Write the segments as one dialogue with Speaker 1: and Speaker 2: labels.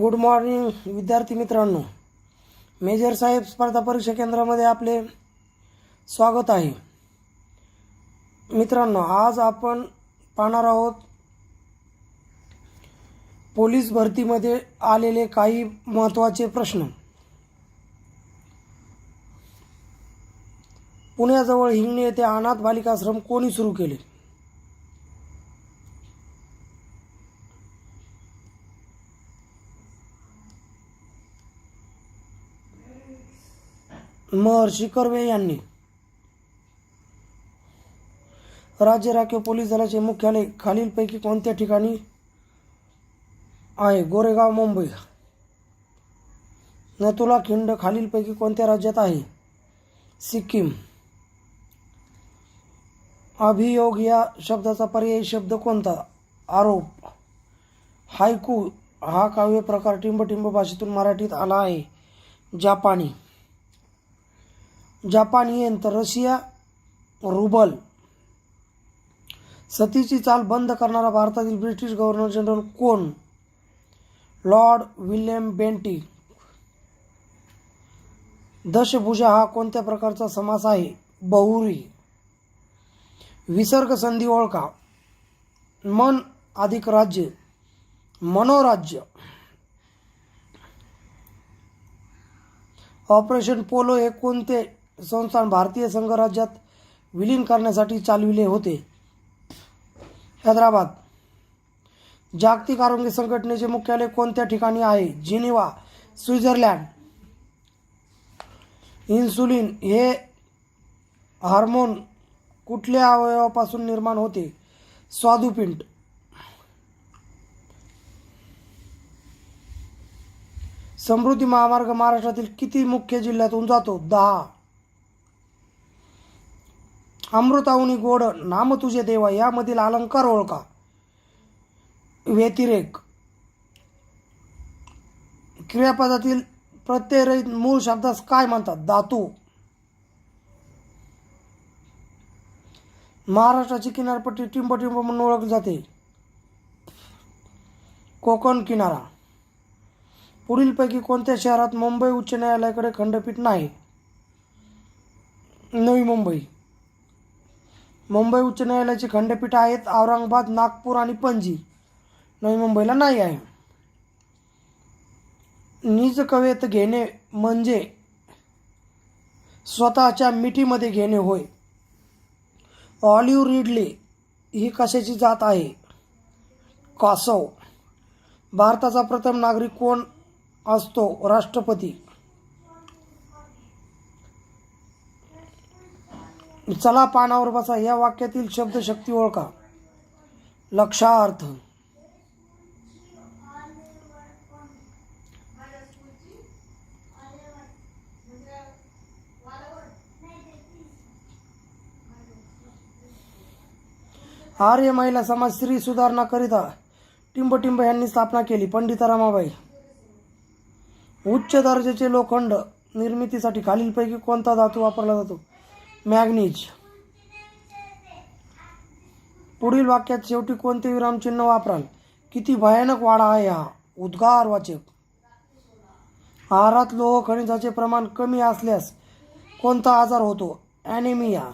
Speaker 1: Good morning विद्यार्थी मित्रांनो. Major साहेब स्पर्धा परीक्षा केंद्रामध्ये आपले स्वागत आहे. मित्रांनो आज आपण पाहणार आहोत पोलीस भरतीमध्ये आलेले काही महत्त्वाचे प्रश्न. पुण्याजवळ हिंगणे येथे अनाथ बालिकाश्रम कोणी सुरू केले? महर्षी कर्वे यांनी. राज्य राखीव पोलीस दलाचे मुख्यालय खालीलपैकी कोणत्या ठिकाणी आहे? गोरेगाव मुंबई. नतुला खिंड खालीलपैकी कोणत्या राज्यात आहे? सिक्कीम. अभियोग या शब्दाचा पर्यायी शब्द कोणता? आरोप. हायकू हा काव्य प्रकार टिंबटिंब भाषेतून मराठीत आला आहे. जापानी. जापानियन तर रशिया रुबल. सतीची चाल बंद करणारा भारतातील ब्रिटिश गव्हर्नर जनरल कोण? Lord William Bentinck. दशभुजा हा कोणत्या प्रकारचा समास आहे? बहुरी. विसर्ग संधी ओळखा. मन अधिक राज्य. मनोराज्य. ऑपरेशन पोलो हे कोणते संस्थान भारतीय संघराज्यात विलीन करण्यासाठी चालविले होते. हैदराबाद. जागतिक आरोग्य संघटनेचे मुख्यालय कोणत्या ठिकाणी आहे? Geneva Switzerland. इन्सुलिन हे हार्मोन कुठल्या अवयवापासून निर्माण होते? स्वादुपिंड. समृद्धी महामार्ग महाराष्ट्रातील किती मुख्य जिल्ह्यातून जातो? दहा. अमृताहुनी गोड नाम तुझे देवा यामधील अलंकार ओळखा. व्यतिरेक. क्रियापदातील प्रत्ययरहित मूळ शब्दास काय म्हणतात? धातू. महाराष्ट्राची किनारपट्टी टिंबटिंब म्हणून ओळखली जाते. कोकण किनारा. पुढीलपैकी कोणत्या शहरात मुंबई उच्च न्यायालयाकडे खंडपीठ नाही? नवी मुंबई. मुंबई उच्च न्यायालयाची खंडपीठ आहेत औरंगाबाद नागपूर आणि पणजी. नवी मुंबईला नाही आहे. निज कवेत घेणे म्हणजे स्वतःच्या मिठीमध्ये घेणे होय. ऑलिव्ह रिडले ही कशाची जात आहे? कासव. भारताचा प्रथम नागरिक कोण असतो? राष्ट्रपती. चला पानावर बसा या वाक्यातील शब्दशक्ती ओळखा. लक्षार्थ. आर्य महिला समाज स्त्री सुधारणा करिता टिंबटिंब यांनी स्थापना केली पंडिता रमाबाई. उच्च दर्जाचे लोखंड निर्मितीसाठी खालीलपैकी कोणता धातू वापरला जातो? मॅग्नीज. पुढील वाक्यात शेवटी कोणते विरामचिन्ह वापराल? किती भयानक वाडा आहे हा. उद्गार वाचक. आहारात लोह खनिजाचे प्रमाण कमी असल्यास कोणता आजार होतो? ॲनेमिया.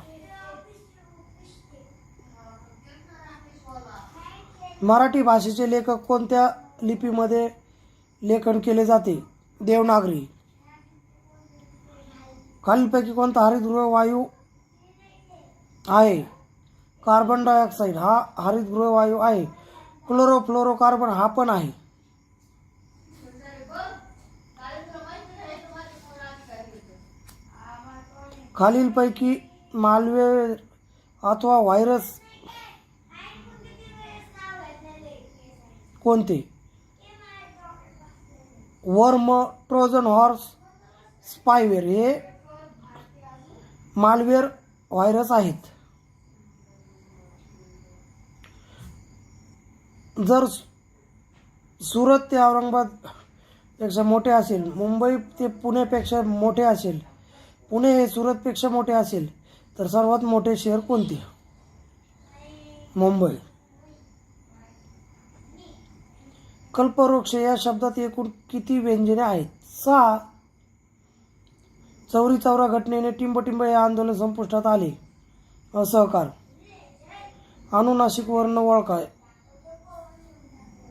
Speaker 1: मराठी भाषेचे लेखक कोणत्या लिपीमध्ये लेखन केले जाते? देवनागरी. खालीलपैकी कोणता हरितगृह वायू आहे. कार्बन डायऑक्साईड हा हरितगृह वायू आहे. क्लोरोफ्लोरोकार्बन हा पण आहे. खालीलपैकी मालवेअर अथवा व्हायरस कोणते? वर्म ट्रोजन हॉर्स स्पायवेअर हे मालवेअर व्हायरस आहेत. जर सुरत ते औरंगाबादपेक्षा मोठे असेल मुंबई ते पुण्यापेक्षा मोठे असेल पुणे हे सुरतपेक्षा मोठे असेल तर सर्वात मोठे शहर कोणते? मुंबई. कल्पवृक्ष या शब्दात एकूण किती व्यंजने आहेत? सहा. चौरी चौरा घटनेने टिंबटिंब हे आंदोलन संपुष्टात आले. असहकार. अनुनाशिक वर्ण ओळखाय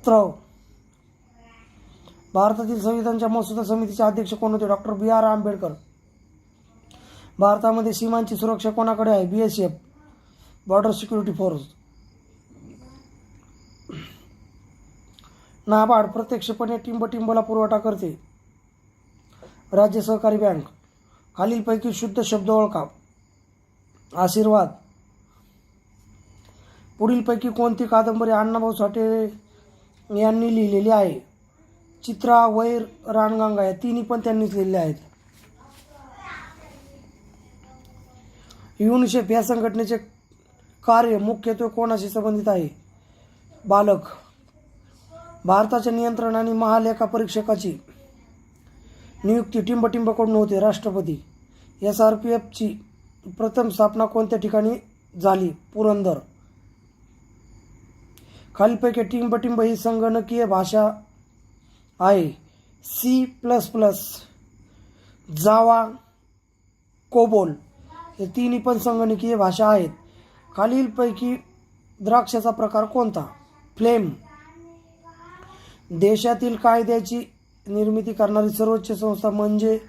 Speaker 1: त्रव भारतातील संविधानच्या मसुदा समितीचे अध्यक्ष कोण होते? Doctor B R Ambedkar. भारतामध्ये सीमांची सुरक्षा कोणाकडे आहे? B S F. Border security force. NABARD प्रत्यक्षपणे टिंबटिंबला पुरवठा करते. राज्य सहकारी बँक. खालीलपैकी शुद्ध शब्द ओळखा. आशीर्वाद. पुढीलपैकी कोणती कादंबरी अण्णाभाऊ साठे यांनी लिहिलेली आहे. चित्रा वैर रानगंगा या तिन्ही पण त्यांनीच लिहिलेल्या आहेत. युनिसेफ या संघटनेचे कार्य मुख्यत्वे कोणाशी संबंधित आहे? बालक. भारताच्या नियंत्रण आणि महालेखा परीक्षकाची नियुक्ती टिंबटिंबकडून होते राष्ट्रपती. एस आर पी एफची प्रथम स्थापना कोणत्या ठिकाणी झाली? पुरंदर. खालीलपैकी टिंबटिंब ही संगणकीय भाषा आहे. C plus plus Java COBOL हे तिन्ही पण संगणकीय भाषा आहेत. खालीलपैकी द्राक्षाचा प्रकार कोणता? फ्लेम देशातील कायद्याची निर्मिती करणारी सर्वोच्च संस्था म्हणजे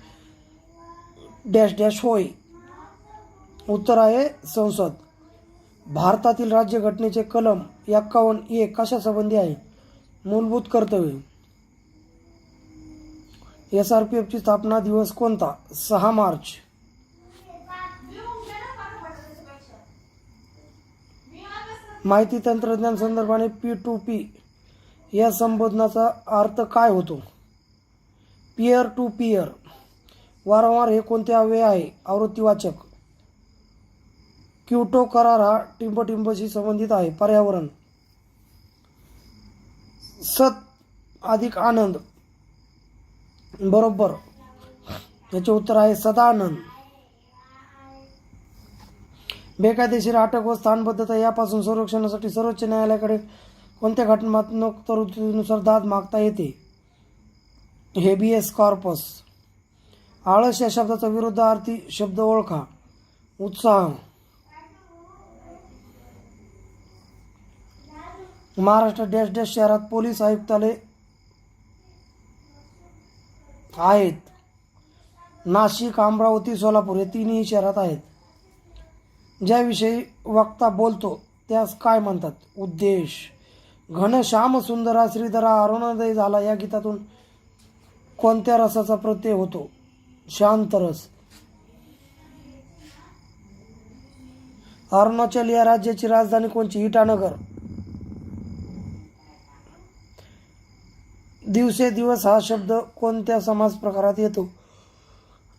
Speaker 1: डॅश डॅश होय. उत्तर आहे संसद. भारतातील राज्यघटनेचे कलम एक्कावन्न ए कशासंबंधी आहे? मूलभूत कर्तव्य. एस आर पी एफची स्थापना दिवस कोणता? सहा मार्च. माहिती तंत्रज्ञान संदर्भाने पी टू पी. या संबोधनाचा अर्थ काय होतो? पियर टू पियर वारंवार हे कोणते अव्यय आहे? आवृत्तीवाचक. क्युटो करार हा टिंबटिंबशी संबंधित आहे. पर्यावरण. सत अधिक आनंद. बरोबर. याचे उत्तर आहे सदानंद बेकायदेशीर अटक व स्थानबद्धता यापासून संरक्षणासाठी सर्वोच्च न्यायालयाकडे कोणत्या घटनात्मक तरतुदीनुसार दाद मागता येते? Habeas corpus. आळस या शब्दाचा विरुद्धार्थी शब्द ओळखा. उत्साह. महाराष्ट्र डॅश डॅश शहरात पोलीस आयुक्तालय आहेत. नाशिक अमरावती सोलापूर हे तिन्ही शहरात आहेत. ज्याविषयी वक्ता बोलतो त्यास काय म्हणतात? उद्देश. घनश्याम सुंदरा श्रीधरा अरुणोदय झाला या गीतातून कोणत्या रसाचा प्रत्यय होतो? शांत रस. अरुणाचल या राज्याची राजधानी कोणची? इटानगर. दिवसेदिवस हा शब्द कोणत्या समाज प्रकारात येतो?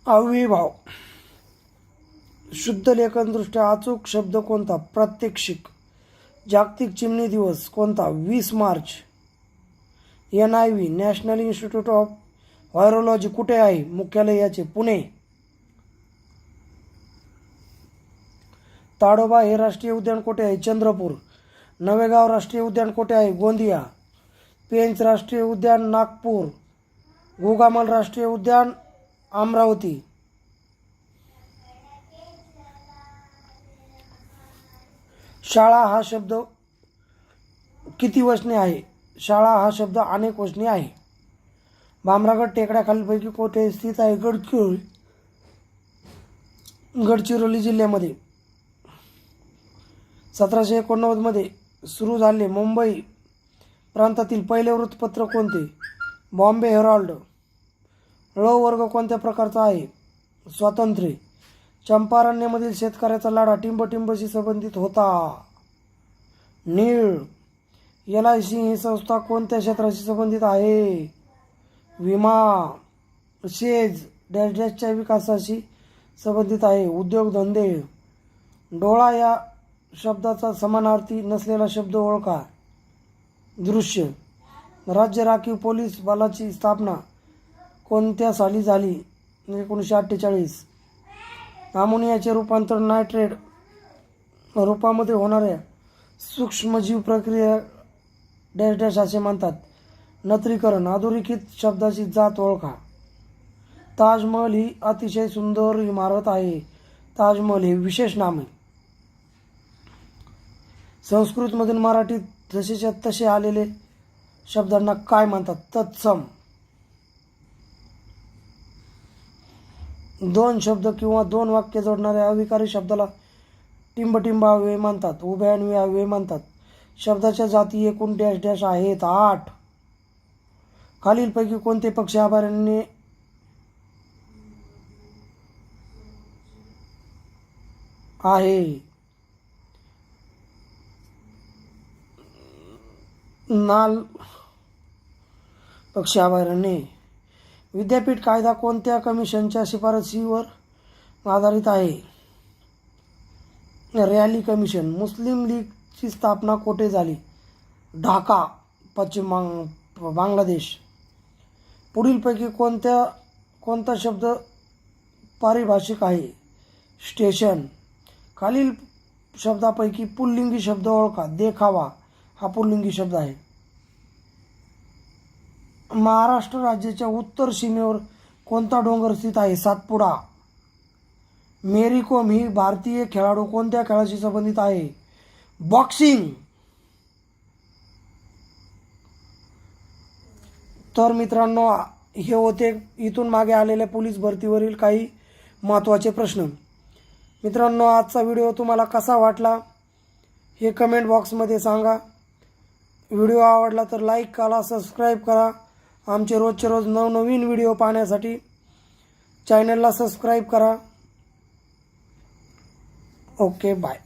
Speaker 1: आविर्भाव शुद्ध लेखनदृष्ट्या अचूक शब्द कोणता? प्रात्यक्षिक. जागतिक चिमणी दिवस कोणता? वीस March. N I V national institute of virology कुठे आहे? मुख्यालय याचे पुणे. ताडोबा हे राष्ट्रीय उद्यान कुठे आहे? चंद्रपूर. नवेगाव राष्ट्रीय उद्यान कुठे आहे? गोंदिया. पेंच राष्ट्रीय उद्यान नागपूर गोगामल राष्ट्रीय उद्यान अमरावती. शाळा हा शब्द किती वचने आहे? शाळा हा शब्द अनेक वचने आहे. भामरागड टेकड्याखालीपैकी कोठे स्थित आहे? गडचिरोली गडचिरोली जिल्ह्यामध्ये. सतराशे एकोणनव्वदमध्ये सुरू झाले मुंबई प्रांतातील पहिले वृत्तपत्र कोणते? बॉम्बे हेराल्ड. ळ वर्ग कोणत्या प्रकारचा आहे? स्वातंत्र्य. चंपारण्यमधील शेतकऱ्याचा लढा टिंबटिंबशी संबंधित होता. नीळ. एल आय सी ही संस्था कोणत्या क्षेत्राशी संबंधित आहे? विमा. शेज. डॅश डॅशच्या विकासाशी संबंधित आहे. उद्योगधंदे. डोळा या शब्दाचा समानार्थी नसलेला शब्द ओळखा. दृश्य. राज्य राखीव पोलीस बलाची स्थापना कोणत्या साली झाली? एकोणीसशे अठ्ठेचाळीस. अमोनियाचे रूपांतर नायट्रेट रूपामध्ये होणाऱ्या सूक्ष्मजीव प्रक्रिया डॅश डॅश असे म्हणतात. नत्रीकरण अधोरेखित शब्दाची जात ओळखा. ताजमहल ही अतिशय सुंदर इमारत आहे. ताजमहल हे विशेष नाम आहे. संस्कृतमधून मराठीत जसेच्या तसे आलेले शब्दांना काय म्हणतात? तत्सम. दोन शब्द किंवा दोन वाक्य जोडणाऱ्या अविकारी शब्दाला टिंबटिंब अव्यय म्हणतात उभे आणि अव्यय म्हणतात. शब्दाच्या जाती एकूण डॅश डॅश आहेत आठ. खालीलपैकी कोणते पक्षी अभयारण्ये आहे? नाल पक्षी अभयारण्ये विद्यापीठ कायदा कोणत्या कमिशनच्या शिफारशीवर आधारित आहे? रॅली कमिशन मुस्लिम लीगची स्थापना कोठे झाली? ढाका पश्चिम बांग बांगलादेश. पुढीलपैकी कोणत्या कोणता शब्द पारिभाषिक आहे? स्टेशन. खालील शब्दापैकी पुल्लिंगी शब्द ओळखा देखावा. हा पुल्लिंगी शब्द आहे. महाराष्ट्र राज्याच्या उत्तर सीमेवर कोणता डोंगर स्थित आहे? सातपुडा. मेरी कोम ही भारतीय खेळाडू कोणत्या खेळाशी संबंधित आहे? बॉक्सिंग. तर मित्रांनो हे होते इथून मागे आलेल्या पोलीस भरतीवरील काही महत्त्वाचे प्रश्न. मित्रांनो आजचा व्हिडिओ तुम्हाला कसा वाटला हे कमेंट बॉक्समध्ये सांगा. व्हिडिओ आवडला तर लाईक करा सबस्क्राईब करा. आमचे रोजचे रोज नवनवीन व्हिडिओ पाहण्यासाठी चॅनलला सबस्क्राईब करा. Okay bye